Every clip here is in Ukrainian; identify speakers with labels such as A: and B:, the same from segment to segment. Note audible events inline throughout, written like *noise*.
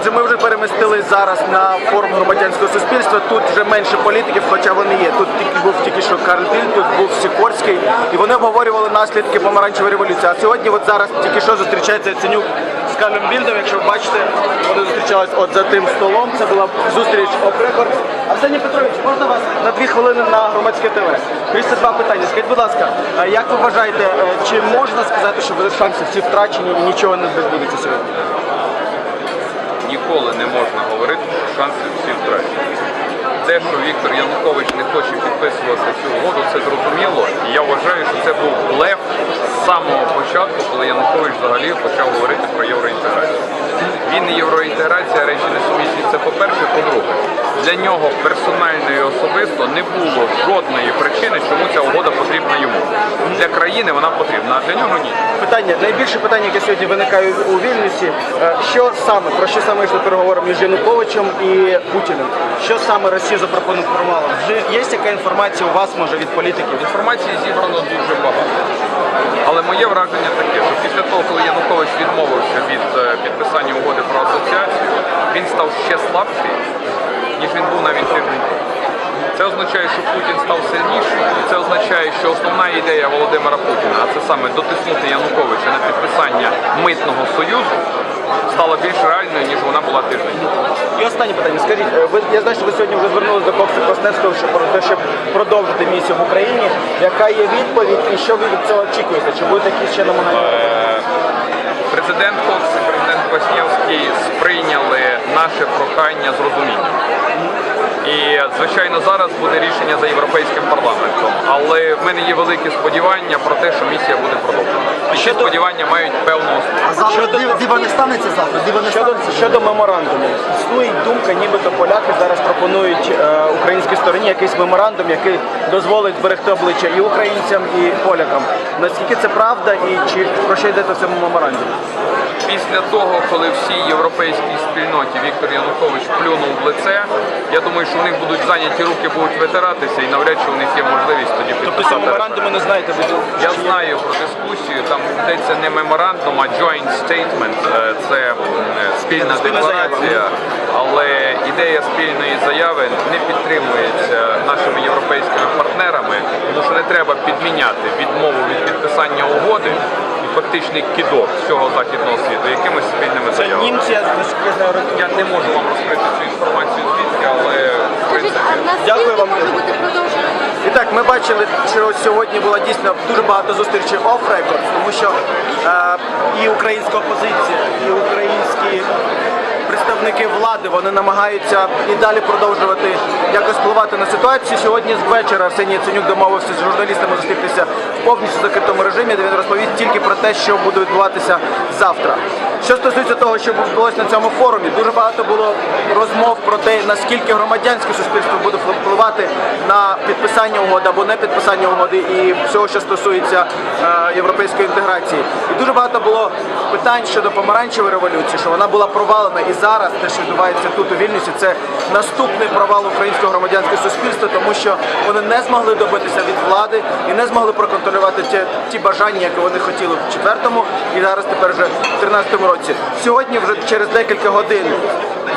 A: Отже, ми вже перемістились зараз на форум громадянського суспільства. Тут вже менше політиків, хоча вони є. Тут тільки був тільки що Карл Біль, тут був Сікорський, і вони обговорювали наслідки помаранчевої революції. А сьогодні, от зараз тільки що зустрічається Яценюк з Карлем Більдом. Якщо ви бачите, вони зустрічались от за тим столом. Це була зустріч Опрекорд. Арсеній Петрович, можна вас на дві хвилини на громадське ТВ? 32 питання. Скажіть, будь ласка, як ви вважаєте, е, чи можна сказати, що шанси всі втрачені і нічого не відбудеться сьогодні?
B: Ніколи не можна говорити, що шанси всі втрачені. Те, що Віктор Янукович не хоче підписувати цю угоду, це зрозуміло. І я вважаю, що це був блеф з самого початку, коли Янукович взагалі почав говорити про євроінтеграцію. Він і євроінтеграція речі несумісні. Це по-перше, по-друге, для нього персонально і особисто не було жодної причини, Для країни вона потрібна, а для нього ні.
A: Питання найбільше питання, яке сьогодні виникає у Вільнюсі. е, Що саме про що саме йшли переговори між Януковичем і Путіним? Що саме Росія запропонувала? Вже є яка інформація у вас може від політиків?
B: Інформації зібрано дуже багато. Але моє враження таке, що після того, коли Янукович відмовився від е, підписання угоди про асоціацію, він став ще слабший, ніж він був навіть тиждень. Це означає, що Путін став сильнішим, це означає, що основна ідея Володимира Путіна, а це саме дотиснути Януковича на підписання митного союзу, стала більш реальною, ніж вона була тиждень.
A: І останнє питання. Скажіть, е, ви я знаю, що ви сьогодні вже звернулися до Кокса Косневського, щоб про те, щоб продовжити місію в Україні. Яка є відповідь і що ви від цього очікуєте? Чи будуть якісь ще намагання?
B: Президент Кокс і президент Кваснєвський сприйняли наше прохання з розумінням. І, звичайно, зараз буде рішення за європейським парламентом. Але в мене є великі сподівання про те, що місія буде продовжена. І
A: щодо-
B: сподівання мають певну основу.
C: А завтра дива, дива не станеться завтра, дива не
A: Щодо
C: станеться.
A: щодо меморандуму, існує думка, нібито поляки зараз пропонують е, українській стороні якийсь меморандум, який дозволить зберегти обличчя і українцям, і полякам. Наскільки це правда, і чи про що йдеться в цьому меморандумі?
B: Після того, коли всій європейській спільноті Віктор Янукович плюнув в лице, я думаю, що в них будуть зайняті руки, будуть витиратися, і навряд чи у них є можливість тоді
A: Тобто
B: підписати.
A: цього меморандуму не знаєте ви?
B: Я знаю про дискусію. Там йдеться не меморандум, а joint statement. Е, Це спільна
A: Спільна
B: декларація. Але ідея спільної заяви не підтримується нашими європейськими партнерами, тому що не треба підміняти відмову від підписання угоди фактичний кидок всього західного світу якимись спільними заявами.
A: Німці, Я
B: не можу вам розкрити цю інформацію звідки, але в
D: Скажіть,
B: принципі.
D: а наскільки
A: Дякую вам. І так, ми бачили, що сьогодні було дійсно дуже багато зустрічей record, тому що е, і українська опозиція, і українські представники влади вони намагаються і далі продовжувати якось впливати на ситуацію. Сьогодні з вечора Арсеній Яценюк домовився з журналістами зустрітися в повністю закритому режимі, де він розповість тільки про те, що буде відбуватися завтра. Що стосується того, що відбулося на цьому форумі, дуже багато було розмов про те, наскільки громадянське суспільство буде впливати на підписання угоди або не підписання угоди і всього, що стосується е, європейської інтеграції. І дуже багато було питань щодо помаранчевої революції, що вона була провалена. І зараз те, що відбувається тут у Вільнюсі, це наступний провал українського громадянського суспільства, тому що вони не змогли добитися від влади і не змогли проконтролювати ті, ті бажання, які вони хотіли в четвертому, і зараз тепер вже в 13-му році. Сьогодні, вже через декілька годин,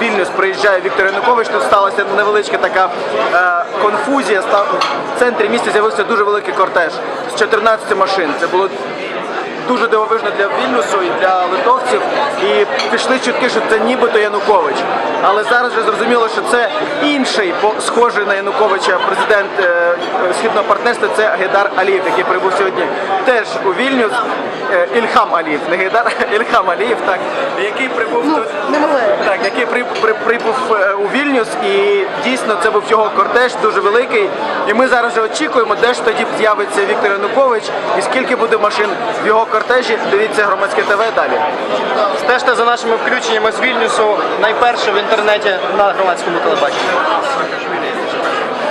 A: Вільнюс приїжджає Віктор Янукович. Тут сталася невеличка така е, конфузія. В центрі міста з'явився дуже великий кортеж з 14 машин. Це було дуже дивовижно для Вільнюсу і для литовців. І пішли чутки, що це нібито Янукович. Але зараз вже зрозуміло, що це інший, схожий на Януковича президент е, східного партнерства. Це Гейдар Алієв, який прибув сьогодні теж у Вільнюс. Е, Ільхам Алієв, не Гейдар, *laughs* Ільхам Алієв, так, який прибув тут. Так, який при, при, прибув е, у Вільнюс, і дійсно це був його кортеж дуже великий. І ми зараз вже очікуємо, де ж тоді з'явиться Віктор Янукович і скільки буде машин в його кортежі. Дивіться громадське ТВ далі.
E: Стежте за нашими включеннями з Вільнюсу найперше в інтернеті на громадському телебаченні.